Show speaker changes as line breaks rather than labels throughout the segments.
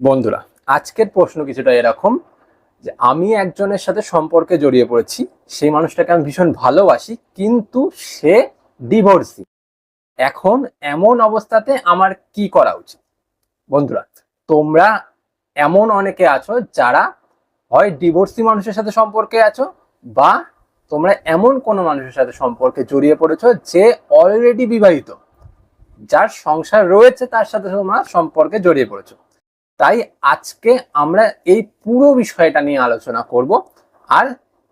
বন্ধুরা, আজকের প্রশ্ন কিছুটা এরকম, যে আমি একজনের সাথে সম্পর্কে জড়িয়ে পড়েছি, সেই মানুষটাকে আমি ভীষণ ভালোবাসি, কিন্তু সে ডিভোর্সি এখন এমন অবস্থাতে আমার কি করা উচিত? বন্ধুরা, তোমরা এমন অনেকে আছো যারা হয় ডিভোর্সি মানুষের সাথে সম্পর্কে আছো, বা তোমরা এমন কোনো মানুষের সাথে সম্পর্কে জড়িয়ে পড়েছো যে অলরেডি বিবাহিত, যার সংসার রয়েছে তার সাথে তোমরা সম্পর্কে জড়িয়ে পড়েছো। তাই আজকে আমরা এই পুরো বিষয়টা নিয়ে আলোচনা করব আর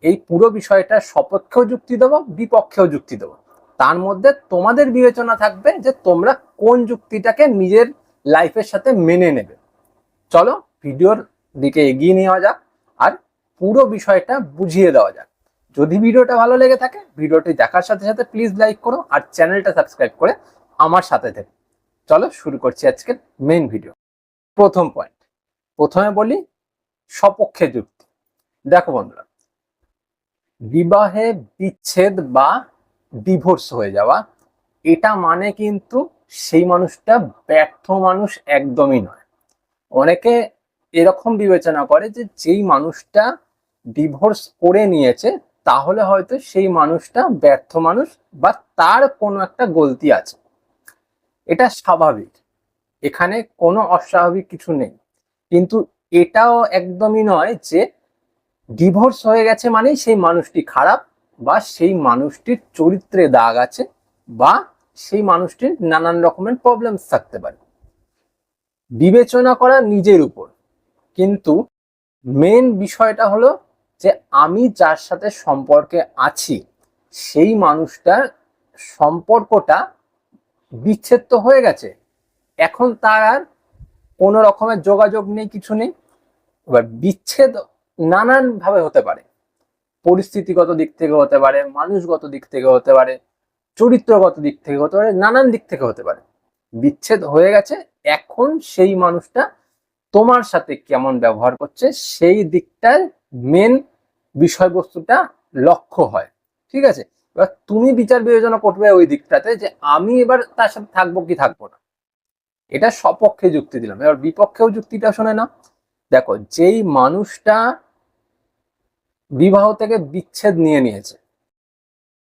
এই পুরো বিষয়টা সপক্ষেও যুক্তি দেবো, বিপক্ষেও যুক্তি দেবো। তার মধ্যে তোমাদের বিবেচনা থাকবে যে তোমরা কোন যুক্তিটাকে নিজের লাইফের সাথে মেনে নেবে। চলো ভিডিওর দিকে এগিয়ে নেওয়া যাক আর পুরো বিষয়টা বুঝিয়ে দেওয়া যাক। যদি ভিডিওটা ভালো লেগে থাকে, ভিডিওটি দেখার সাথে সাথে প্লিজ লাইক করো আর চ্যানেলটা সাবস্ক্রাইব করে আমার সাথে থেকে। চলো শুরু করছি আজকের মেইন ভিডিও প্রথম পয়েন্ট প্রথমে বলি সপক্ষে যুক্তি। দেখো বন্ধুরা, বিবাহে বিচ্ছেদ বা ডিভোর্স হয়ে যাওয়া, এটা মানে কিন্তু সেই মানুষটা ব্যর্থ মানুষ একদমই নয়। অনেকে এরকম বিবেচনা করে যে যেই মানুষটা ডিভোর্স করে নিয়েছে, তাহলে হয়তো সেই মানুষটা ব্যর্থ মানুষ বা তার কোনো একটা গলতি আছে। এটা স্বাভাবিক। এখানে কোনো অস্বাভাবিক কিছু নেই। কিন্তু এটাও একদমই নয় যে ডিভোর্স হয়ে গেছে মানেই সেই মানুষটি খারাপ বা সেই মানুষটির চরিত্রে দাগ আছে বা সেই মানুষটির নানান রকমের প্রবলেমস থাকতে পারে। বিবেচনা করা নিজের উপর। কিন্তু মেন বিষয়টা হলো যে আমি যার সাথে সম্পর্কে আছি, সেই মানুষটার সম্পর্কটা বিচ্ছেদ হয়ে গেছে। এখন তার আর কোনো রকমের যোগাযোগ নেই, কিছু নেই। এবার বিচ্ছেদ নানান ভাবে হতে পারে। পরিস্থিতিগত দিক থেকে হতে পারে, মানুষগত দিক থেকে হতে পারে, চরিত্রগত দিক থেকে হতে পারে, নানান দিক থেকে হতে পারে। বিচ্ছেদ হয়ে গেছে, এখন সেই মানুষটা তোমার সাথে কেমন ব্যবহার করছে, সেই দিকটার মেন বিষয়বস্তুটা লক্ষ্য হয়। ঠিক আছে? এবার তুমি বিচার বিবেচনা করবে ওই দিকটাতে যে আমি এবার তার সাথে থাকব কি থাকব না। এটা সপক্ষে যুক্তি দিলাম। এবার বিপক্ষেও যুক্তিটা শোনে না। দেখো, যেই মানুষটা বিবাহ থেকে বিচ্ছেদ নিয়ে নিয়েছে,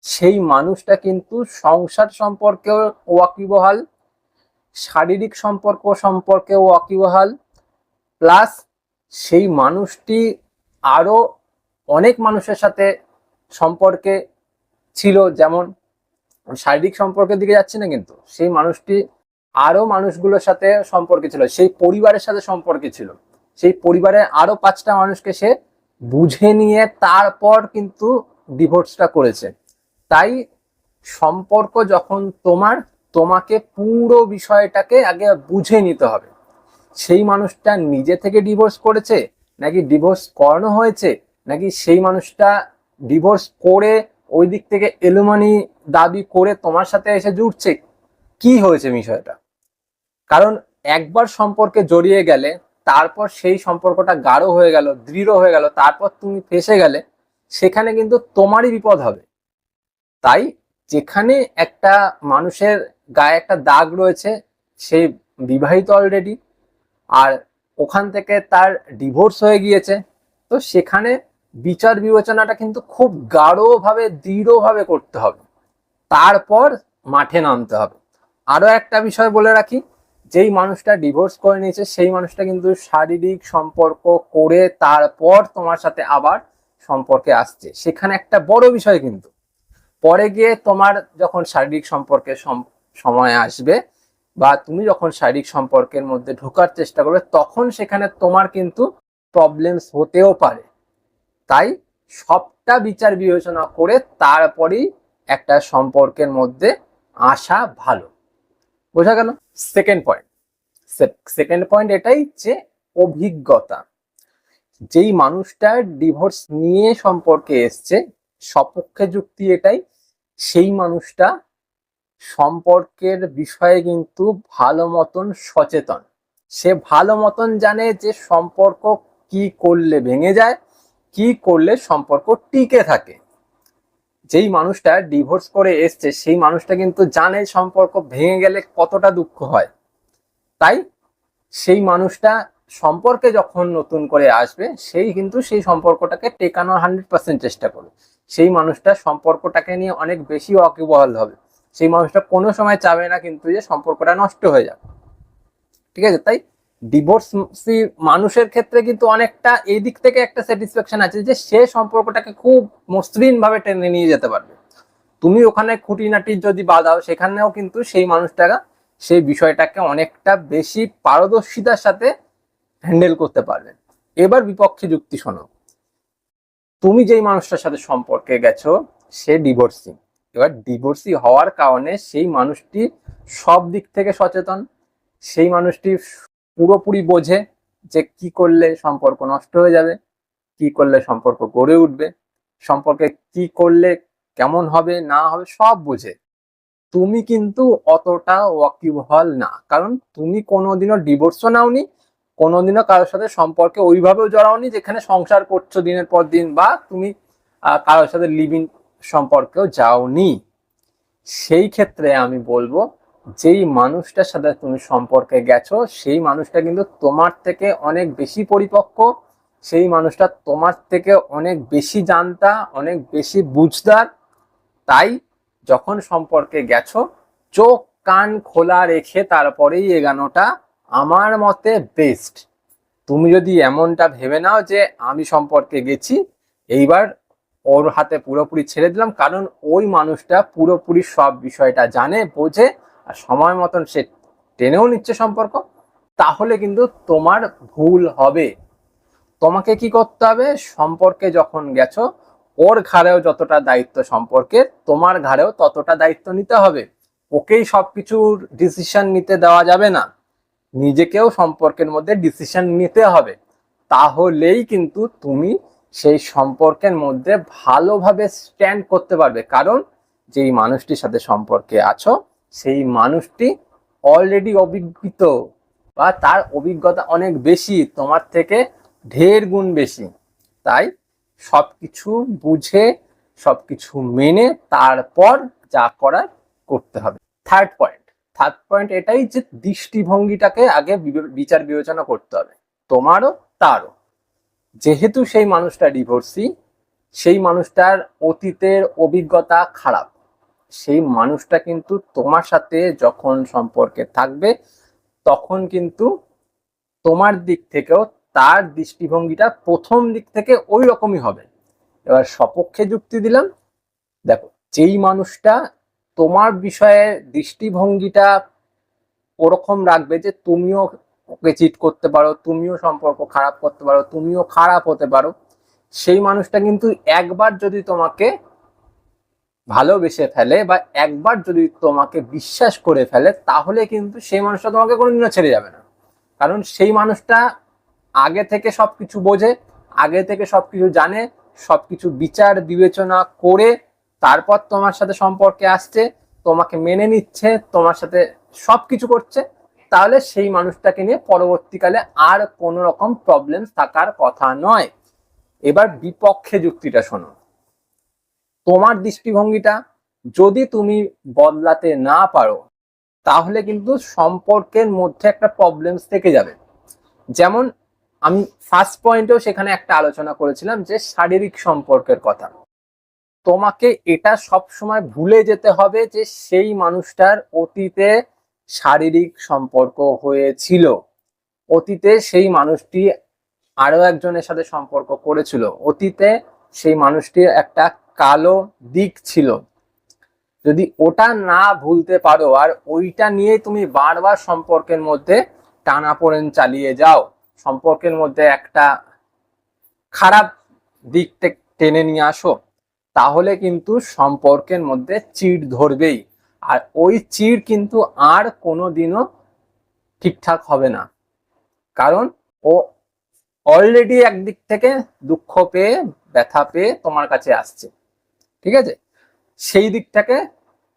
সেই মানুষটা কিন্তু সংসার সম্পর্কেও ওয়াকিবহাল, শারীরিক সম্পর্ক সম্পর্কে ওয়াকিবহাল, প্লাস সেই মানুষটি আরও অনেক মানুষের সাথে সম্পর্কে ছিল। যেমন শারীরিক সম্পর্কের দিকে যাচ্ছে না কিন্তু, সেই মানুষটি আরও মানুষগুলোর সাথে সম্পর্কে ছিল, সেই পরিবারের সাথে সম্পর্কে ছিল। সেই পরিবারের আরও পাঁচটা মানুষকে সে বুঝে নিয়ে তারপর কিন্তু ডিভোর্সটা করেছে। তাই সম্পর্ক যখন তোমার, তোমাকে পুরো বিষয়টাকে আগে বুঝে নিতে হবে। সেই মানুষটা নিজে থেকে ডিভোর্স করেছে, নাকি ডিভোর্স করানো হয়েছে, নাকি সেই মানুষটা ডিভোর্স করে ওই দিক থেকে এলুমানি দাবি করে তোমার সাথে এসে জুটছে? কি হয়েছে বিষয়টা? কারণ একবার সম্পর্কে জড়িয়ে গেলে, তারপর সেই সম্পর্কটা গাঢ় হয়ে গেল, দৃঢ় হয়ে গেল, তারপর তুমি ফেসে গেলে, সেখানে কিন্তু তোমারই বিপদ হবে। তাই যেখানে একটা মানুষের গায়ে একটা দাগ রয়েছে, সে বিবাহিত অলরেডি আর ওখান থেকে তার ডিভোর্স হয়ে গিয়েছে, তো সেখানে বিচার বিবেচনাটা কিন্তু খুব গাঢ়ভাবে, দৃঢ়ভাবে করতে হবে। তারপর মাঠে নামতে হবে। আরও একটা বিষয় বলে রাখি যেই মানুষটা ডিভোর্স করে নিয়েছে, সেই মানুষটা কিন্তু শারীরিক সম্পর্ক করে তারপর তোমার সাথে আবার সম্পর্কে আসছে। সেখানে একটা বড় বিষয় কিন্তু। পরে গিয়ে তোমার যখন শারীরিক সম্পর্কের সময় আসবে বা তুমি যখন শারীরিক সম্পর্কের মধ্যে ঢোকার চেষ্টা করবে, তখন সেখানে তোমার কিন্তু প্রবলেমস হতেও পারে। তাই সবটা বিচার বিবেচনা করে তারপরেই একটা সম্পর্কের মধ্যে আসা ভালো। বোঝা গেল? সেকেন্ড পয়েন্ট সেকেন্ড পয়েন্ট এটাই যে অভিজ্ঞতা। যেই মানুষটা ডিভোর্স নিয়ে সম্পর্কে এসছে, সপক্ষে যুক্তি এটাই, সেই মানুষটা সম্পর্কের বিষয়ে কিন্তু ভালো মতন সচেতন। সে ভালো মতন জানে যে সম্পর্ক কি করলে ভেঙে যায়, কি করলে সম্পর্ক টিকে থাকে। যেই মানুষটা ডিভোর্স করে এসছে, সেই মানুষটা কিন্তু জানে সম্পর্ক ভেঙে গেলে কতটা দুঃখ হয়। তাই সেই মানুষটা সম্পর্কে যখন নতুন করে আসবে, সেই কিন্তু সেই সম্পর্কটাকে টেকানোর হান্ড্রেড পার্সেন্ট চেষ্টা করবে। সেই মানুষটা সম্পর্কটাকে নিয়ে অনেক বেশি ওয়াকিবহাল হবে। সেই মানুষটা কোনো সময় চাবে না কিন্তু যে সম্পর্কটা নষ্ট হয়ে যাবে। ঠিক আছে? তাই ডিভোর্সি মানুষের ক্ষেত্রে কিন্তু অনেকটা এই দিক থেকে একটা স্যাটিসফ্যাকশন আছে যে সে সম্পর্কটাকে খুব মসৃণ ভাবে টেনে নিয়ে যেতে পারবে। তুমি ওখানে খুঁটিনাটি যদি বাদাও সেখানেও কিন্তু সেই মানুষটারা সেই বিষয়টাকে অনেকটা বেশি পারদর্শিতার সাথে হ্যান্ডেল করতে পারবেন এবার বিপক্ষে যুক্তি শোনো। তুমি যেই মানুষটার সাথে সম্পর্কে গেছো, সে ডিভোর্সি এবার ডিভোর্সি হওয়ার কারণে সেই মানুষটি সব দিক থেকে সচেতন, সেই মানুষটি পুরোপুরি বোঝে যে কি করলে সম্পর্ক নষ্ট হয়ে যাবে, কি করলে সম্পর্ক গড়ে উঠবে, সম্পর্কে কি করলে কেমন হবে, না হবে, সব বোঝে। তুমি কিন্তু অতটা ওয়াকিবহাল না, কারণ তুমি কোনোদিনও ডিভোর্সও নাওনি, কোনোদিনও কারোর সাথে সম্পর্কে ওইভাবেও জড়াওনি যেখানে সংসার করছ দিনের পর দিন বা তুমি কারোর সাথে লিভিং সম্পর্কেও যাওনি। সেই ক্ষেত্রে আমি বলব যেই মানুষটার সাথে তুমি সম্পর্কে গেছো, সেই মানুষটা কিন্তু তোমার থেকে অনেক বেশি পরিপক্ক, সেই মানুষটা তোমার থেকে অনেক বেশি জানতা, অনেক বেশি বুঝদার। তাই যখন সম্পর্কে গেছো, চোখ কান খোলা রেখে তারপরেই এগানোটা আমার মতে বেস্ট তুমি যদি এমনটা ভেবে নাও যে আমি সম্পর্কে গেছি, এইবার ওর হাতে পুরোপুরি ছেড়ে দিলাম, কারণ ওই মানুষটা পুরোপুরি সব বিষয়টা জানে, বোঝে আর সময় মতন সে টেনেও নিচ্ছে সম্পর্ক, তাহলে কিন্তু তোমার ভুল হবে। তোমাকে কি করতে হবে? সম্পর্কে যখন গেছো, ওর ঘাড়েও যতটা দায়িত্ব সম্পর্কে তোমার ঘাড়েও ততটা দায়িত্ব নিতে হবে। ওকেই সবকিছুর ডিসিশন নিতে দেওয়া যাবে না। নিজেকেও সম্পর্কের মধ্যে ডিসিশন নিতে হবে। তাহলেই কিন্তু তুমি সেই সম্পর্কের মধ্যে ভালোভাবে স্ট্যান্ড করতে পারবে। কারণ যেই মানুষটির সাথে সম্পর্কে আছো সেই মানুষটি অলরেডি অভিজ্ঞিত বা তার অভিজ্ঞতা অনেক বেশি, তোমার থেকে ঢের গুণ বেশি। তাই সব কিছু বুঝে সব কিছু মেনে তারপর যা করার করতে হবে। থার্ড পয়েন্ট থার্ড পয়েন্ট এটাই যে দৃষ্টিভঙ্গিটাকে আগে বিচার বিবেচনা করতে হবে। তোমারও, তারও। যেহেতু সেই মানুষটা ডিভোর্সি সেই মানুষটার অতীতের অভিজ্ঞতা খারাপ। সেই মানুষটা কিন্তু তোমার সাথে যখন সম্পর্কে থাকবে, তখন কিন্তু তোমার দিক থেকেও তার দৃষ্টিভঙ্গিটা প্রথম দিক থেকে ওই রকমই হবে। এবার সপক্ষে যুক্তি দিলাম। দেখো, যেই মানুষটা তোমার বিষয়ে দৃষ্টিভঙ্গিটা ওরকম রাখবে যে তুমিও ওকে চিট করতে পারো, তুমিও সম্পর্ক খারাপ করতে পারো, তুমিও খারাপ হতে পারো, সেই মানুষটা কিন্তু একবার যদি তোমাকে ভালোবেসে ফেলে বা একবার যদি তোমাকে বিশ্বাস করে ফেলে, তাহলে কিন্তু সেই মানুষটা তোমাকে কোনোদিনও ছেড়ে যাবে না। কারণ সেই মানুষটা আগে থেকে সব কিছু বোঝে, আগে থেকে সব কিছু জানে সব কিছু বিচার, বিবেচনা করে তারপর তোমার সাথে সম্পর্কে আসছে, তোমাকে মেনে নিচ্ছে, তোমার সাথে সব কিছু করছে, তাহলে সেই মানুষটাকে নিয়ে পরবর্তীকালে আর কোনো রকম প্রবলেম থাকার কথা নয়। এবার বিপক্ষে যুক্তিটা শোনো। তোমার দৃষ্টিভঙ্গিটা যদি তুমি বদলাতে না পারো, তাহলে কিন্তু সম্পর্কের মধ্যে একটা প্রবলেমস থেকে যাবে। যেমন আমি ফার্স্ট পয়েন্টেও সেখানে একটা আলোচনা করেছিলাম যে শারীরিক সম্পর্কের কথা। তোমাকে এটা সব সময় ভুলে যেতে হবে যে সেই মানুষটার অতীতে শারীরিক সম্পর্ক হয়েছিল। অতীতে সেই মানুষটি আরও একজনের সাথে সম্পর্ক করেছিল। অতীতে সেই মানুষটির একটা কালো দিক ছিল। যদি ওটা না ভুলতে পারো, আর ওইটা নিয়ে তুমি বারবার সম্পর্কের মধ্যে টানাপোড়েন চালিয়ে যাও। সম্পর্কের মধ্যে একটা খারাপ দিক টেনে নিয়ে আসো। তাহলে কিন্তু সম্পর্কের মধ্যে চিড় ধরবেই। আর ওই চিড় কিন্তু আর কোনোদিনও ঠিকঠাক হবে না। কারণ ও অলরেডি একদিক থেকে দুঃখ পেয়ে, ব্যথা পেয়ে তোমার কাছে আসছে। ঠিক আছে? সেই দিকটাকে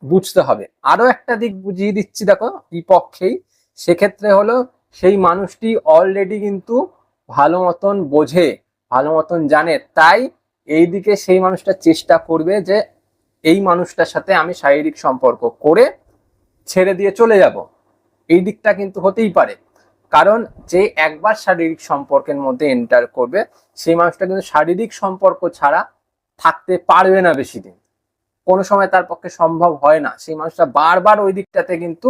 বুঝতে হবে। আরও একটা দিক বুঝিয়ে দিচ্ছি দেখো বিপক্ষেই। সেক্ষেত্রে হলো সেই মানুষটি অলরেডি কিন্তু ভালো মতন বোঝে, ভালো মতন জানে। তাই এই দিকে সেই মানুষটা চেষ্টা করবে যে এই মানুষটার সাথে আমি শারীরিক সম্পর্ক করে ছেড়ে দিয়ে চলে যাব। এই দিকটা কিন্তু হতেই পারে। কারণ যে একবার শারীরিক সম্পর্কের মধ্যে এন্টার করবে, সেই মানুষটা কিন্তু শারীরিক সম্পর্ক ছাড়া থাকতে পারবে না বেশি দিন কোনো সময় তার পক্ষে সম্ভব হয় না। সেই মানুষটা বারবার ওই দিকটাতে কিন্তু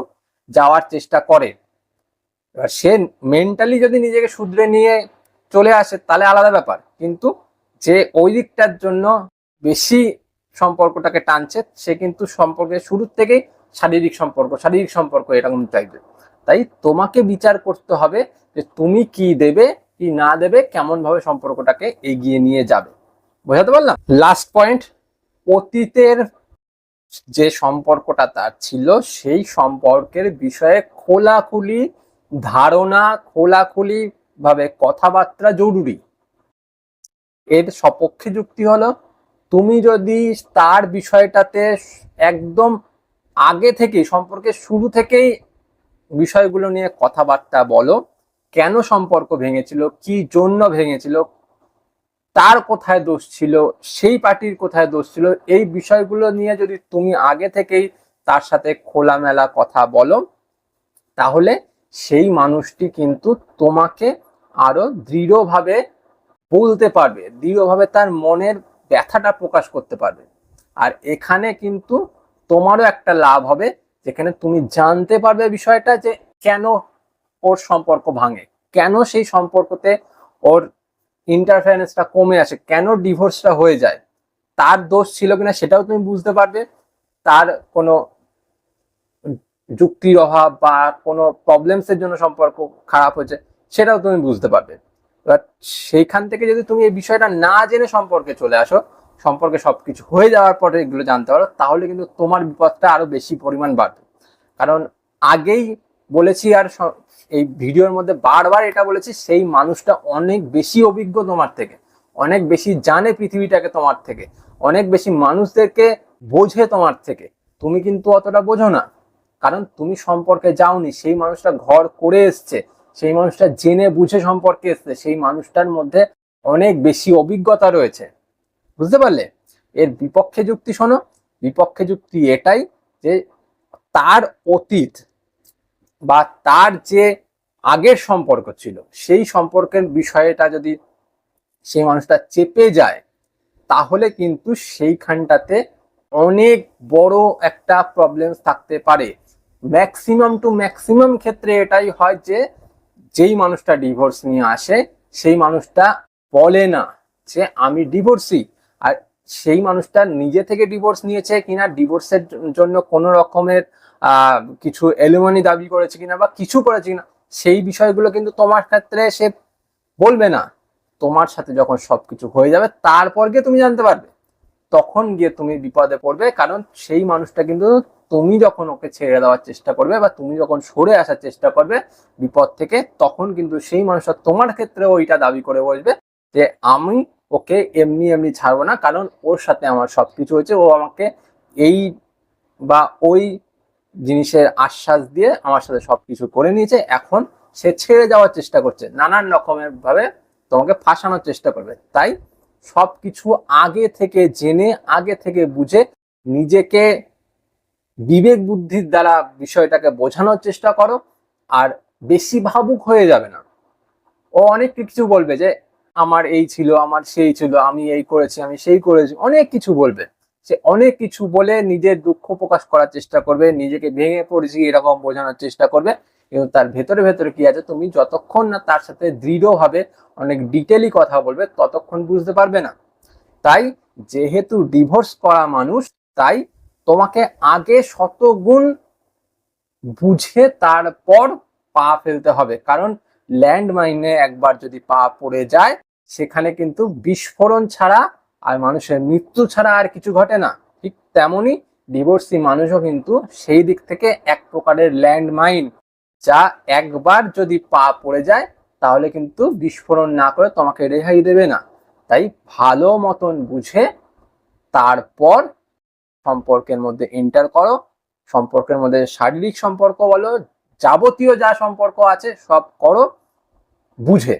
যাওয়ার চেষ্টা করে। এবার সে মেন্টালি যদি নিজেকে শুধরে নিয়ে চলে আসে, তাহলে আলাদা ব্যাপার। কিন্তু যে ওই দিকটার জন্য বেশি সম্পর্কটাকে টানছে, সে কিন্তু সম্পর্কের শুরুর থেকেই শারীরিক সম্পর্ক শারীরিক সম্পর্ক এরকম চাইবে তাই তোমাকে বিচার করতে হবে যে তুমি কি দেবে, কি না দেবে কেমন ভাবে সম্পর্কটাকে এগিয়ে নিয়ে যাবে। বোঝাতে পারলাম? লাস্ট পয়েন্ট অতীতের যে সম্পর্কটা তার ছিল, সেই সম্পর্কের বিষয়ে খোলাখুলি ধারণা, খোলাখুলি ভাবে কথাবার্তা জরুরি। এর সপক্ষে যুক্তি হলো, তুমি যদি তার বিষয়টাতে একদম আগে থেকে সম্পর্কে শুরু থেকেই বিষয়গুলো নিয়ে কথাবার্তা বলো, কেন সম্পর্ক ভেঙেছিল, কি জন্য ভেঙেছিল তার কোথায় দোষ ছিল, সেই পার্টির কোথায় দোষ ছিল, এই বিষয়গুলো নিয়ে যদি তুমি আগে থেকেই তার সাথে খোলামেলা কথা বলো, তাহলে সেই মানুষটি কিন্তু তোমাকে আরও দৃঢ়ভাবে বলতে পারবে, দৃঢ়ভাবে তার মনের ব্যথাটা প্রকাশ করতে পারবে। আর এখানে কিন্তু তোমারও একটা লাভ হবে, যেখানে তুমি জানতে পারবে বিষয়টা যে কেন ওর সম্পর্ক ভাঙে, কেন সেই সম্পর্কতে ওর ইন্টারফারেন্সটা কমে আসে, কেন ডিভোর্সটা হয়ে যায়, তার দোষ ছিল কিনা সেটাও তুমি বুঝতে পারবে, তার কোনো যুক্তির অভাব বা কোনো প্রবলেমসের জন্য সম্পর্ক খারাপ হয়েছে, সেটাও তুমি বুঝতে পারবে। এবার সেইখান থেকে যদি তুমি এই বিষয়টা না জেনে সম্পর্কে চলে আসো, সম্পর্কে সবকিছু হয়ে যাওয়ার পরে এগুলো জানতে পারো, তাহলে কিন্তু তোমার বিপদটা আরও বেশি পরিমাণ বাড়বে। কারণ আগেই বলেছি আর এই ভিডিওর মধ্যে বারবার এটা বলেছি, সেই মানুষটা অনেক বেশি অভিজ্ঞ তোমার থেকে, অনেক বেশি জানে পৃথিবীটাকে তোমার থেকে, অনেক বেশি মানুষদেরকে বোঝে তোমার থেকে। তুমি কিন্তু অতটা বোঝো না, কারণ তুমি সম্পর্কে যাওনি, সেই মানুষটা ঘর করে এসছে, সেই মানুষটা জেনে বুঝে সম্পর্কে এসছে, সেই মানুষটার মধ্যে অনেক বেশি অভিজ্ঞতা রয়েছে। বুঝতে পারলে? এর বিপক্ষে যুক্তি শোনো, বিপক্ষে যুক্তি এটাই যে তার অতীত বা তার যে আগের সম্পর্ক ছিল। সেই সম্পর্কের বিষয়টা যদি সেই মানুষটা চেপে যায়, তাহলে কিন্তু সেইখানটাতে অনেক বড় একটা প্রবলেম থাকতে পারে। ম্যাক্সিমাম টু ম্যাক্সিমাম ক্ষেত্রে এটাই হয় যে, যেই মানুষটা ডিভোর্স নিয়ে আসে, সেই মানুষটা বলে না যে, আমি ডিভোর্সি আর সেই মানুষটা নিজে থেকে ডিভোর্স নিয়েছে কিনা ডিভোর্সের জন্য কোনো রকমের কিছু এলিমনি দাবি করেছে কিনা বা কিছু করেছে কিনা সেই বিষয়গুলো কিন্তু তোমার ক্ষেত্রে সে বলবে না। তোমার সাথে যখন সবকিছু হয়ে যাবে, তারপর গিয়ে তুমি জানতে পারবে। তখন গিয়ে তুমি বিপদে পড়বে, কারণ সেই মানুষটা কিন্তু তুমি যখন ওকে ছেড়ে দেওয়ার চেষ্টা করবে বা তুমি যখন সরে আসার চেষ্টা করবে বিপদ থেকে, তখন কিন্তু সেই মানুষটা তোমার ক্ষেত্রে ওইটা দাবি করে বসবে যে, আমি ওকে এমনি এমনি ছাড়বো না, কারণ ওর সাথে আমার সবকিছু হয়েছে, ও আমাকে এই বা ওই জিনিসের আশ্বাস দিয়ে আমার সাথে সবকিছু করে নিয়েছে। এখন সে ছেড়ে যাওয়ার চেষ্টা করছে। নানান রকমের ভাবে তোমাকে ফাঁসানোর চেষ্টা করবে। তাই সবকিছু আগে থেকে জেনে, আগে থেকে বুঝে নিজেকে বিবেক বুদ্ধির দ্বারা বিষয়টাকে বোঝানোর চেষ্টা করো আর বেশি ভাবুক হয়ে যাবে না। ও অনেক কিছু বলবে যে, আমার এই ছিল, আমার সেই ছিল, আমি এই করেছি, আমি সেই করেছি। অনেক কিছু বলবে। সে অনেক কিছু বলে নিজের দুঃখ প্রকাশ করার চেষ্টা করবে, নিজেকে ভেঙে পড়েছি এরকম বোঝানোর চেষ্টা করবে কিন্তু তার ভেতরে ভেতরে কি আছে? তুমি যতক্ষণ না তার সাথে দৃঢ়ভাবে অনেক ডিটেলি কথা বলবে, ততক্ষণ বুঝতে পারবে না। তাই যেহেতু ডিভোর্স করা মানুষ, তাই তোমাকে আগে শতগুণ বুঝে তারপর পা ফেলতে হবে। কারণ ল্যান্ড মাইনে একবার যদি পা পড়ে যায়, সেখানে কিন্তু বিস্ফোরণ ছাড়া আর মানুষের মৃত্যু ছাড়া আর কিছু ঘটে না। ঠিক তেমনই ডিভোর্সি মানুষও কিন্তু সেই দিক থেকে এক প্রকারের ল্যান্ড মাইন যা একবার যদি পা পড়ে যায়, তাহলে কিন্তু বিস্ফোরণ না করে তোমাকে রেহাই দেবে না। তাই ভালো মতন বুঝে তারপর সম্পর্কের মধ্যে এন্টার করো। সম্পর্কের মধ্যে শারীরিক সম্পর্ক বলো, যাবতীয় যা সম্পর্ক আছে সব করো, বুঝে।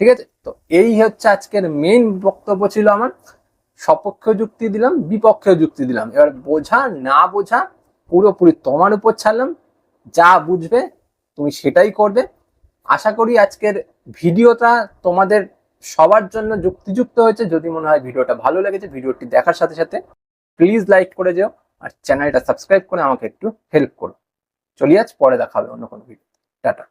ঠিক আছে? তো এই হচ্ছে আজকের মেইন বক্তব্য ছিল আমার। সপক্ষে যুক্তি দিলাম, বিপক্ষে যুক্তি দিলাম। এবার বোঝা, না বোঝা, পুরোপুরি তোমার উপর ছাড়লাম। যা বুঝবে, তুমি সেটাই করবে। আশা করি আজকের ভিডিওটা তোমাদের সবার জন্য যুক্তিযুক্ত হয়েছে। যদি মনে হয় ভিডিওটা ভালো লেগেছে, ভিডিওটি দেখার সাথে সাথে প্লিজ লাইক করে যেও আর চ্যানেলটা সাবস্ক্রাইব করে আমাকে একটু হেল্প করো। চলি আজ, পরে দেখা হবে অন্য কোনো ভিডিও টাটা।